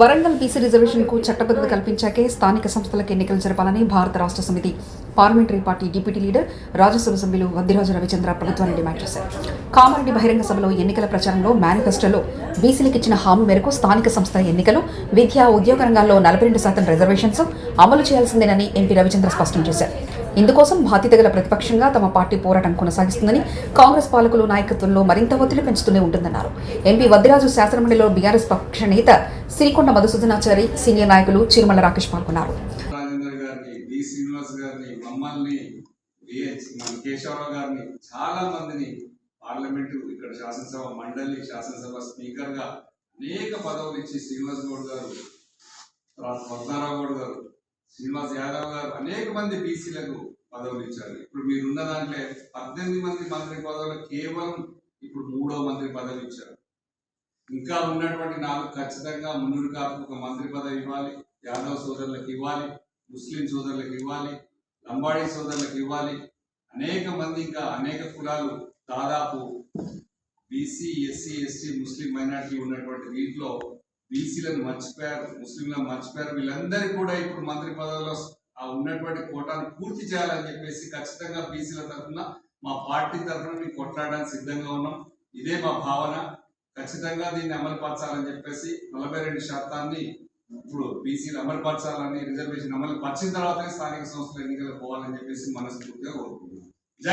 Warangal BC రిజర్వేషన్కు చట్టబద్ధత కల్పించాకే స్థానిక సంస్థలకు ఎన్నికలు జరపాలని Bharat Rashtra Samithi parliamentary party deputy leader Rajya Sabha సభ్యులు వద్దిరాజు రవిచంద్ర ప్రభుత్వాన్ని డిమాండ్ చేశారు. కామారెడ్డి బహిరంగ సభలో ఎన్నికల ప్రచారంలో మేనిఫెస్టోలో బీసీలకు ఇచ్చిన హామీ మేరకు స్థానిక సంస్థల ఎన్నికలు విద్యా ఉద్యోగ రంగాల్లో నలభై రెండు శాతం రిజర్వేషన్స్ అమలు చేయాల్సిందేనని ఎంపీ రవిచంద్ర స్పష్టం చేశారు. ఇందుకోసం బాధ్యత గల ప్రతిపక్షంగా తమ పార్టీ పోరాటం కొనసాగిస్తుందని కాంగ్రెస్ పాలకులు నాయకత్వంలో మరింత ఒత్తిడి పెంచుతూనే ఉంటుందన్నారు. ఎంపీ వద్దిరాజు శాసనమండలిలో బీఆర్ఎస్ పక్ష నేత సిరికొండ మధుసూదనాచారి సీనియర్ నాయకులు చిరుమల రాకేష్ పాల్గొన్నారు. గారిని చాలా మందిని పార్లమెంటు ఇక్కడ శాసనసభ మండలి శాసనసభ స్పీకర్ అనేక పదవులు ఇచ్చి శ్రీనివాస్ గౌడ్ గారు తర్వాత పద్మారావు గౌడ్ గారు శ్రీనివాస్ యాదవ్ గారు అనేక మంది బీసీలకు పదవులు ఇచ్చారు. ఇప్పుడు మీరున్న దాంట్లో పద్దెనిమిది మంది మంత్రి పదవులు కేవలం ఇప్పుడు మూడో మంత్రి పదవి ఇచ్చారు. ఇంకా ఉన్నటువంటి నాలుగు ఖచ్చితంగా మున్నూరు కాపు ఒక మంత్రి పదవి ఇవ్వాలి. యాదవ్ సోదరులకు ఇవ్వాలి. ముస్లిం సోదరులకు ఇవ్వాలి. లంబాడీ సోదరులకు ఇవ్వాలి. అనేక మంది ఇంకా అనేక కులాలు దాదాపు BC SC ST Muslim minority ఉన్నటువంటి వీటిలో బీసీలను మర్చిపోయారు ముస్లింలను మర్చిపోయారు. వీళ్ళందరికీ కూడా ఇప్పుడు మంత్రి పదవిలో ఆ ఉన్నటువంటి కోటాను పూర్తి చేయాలని చెప్పేసి ఖచ్చితంగా బీసీల తరఫున మా పార్టీ తరఫున మేము కొట్లాడడానికి సిద్ధంగా ఉన్నాం. ఇదే మా భావన. ఖచ్చితంగా దీన్ని అమలుపరచాలని చెప్పేసి నలభై రెండు శాతాన్ని ఇప్పుడు బీసీలు అమలుపరచాలని రిజర్వేషన్ అమలు పరిచిన తర్వాతనే స్థానిక సంస్థల ఎన్నికలు పోవాలని చెప్పేసి మనస్ఫూర్తిగా కోరుకుంటున్నాం.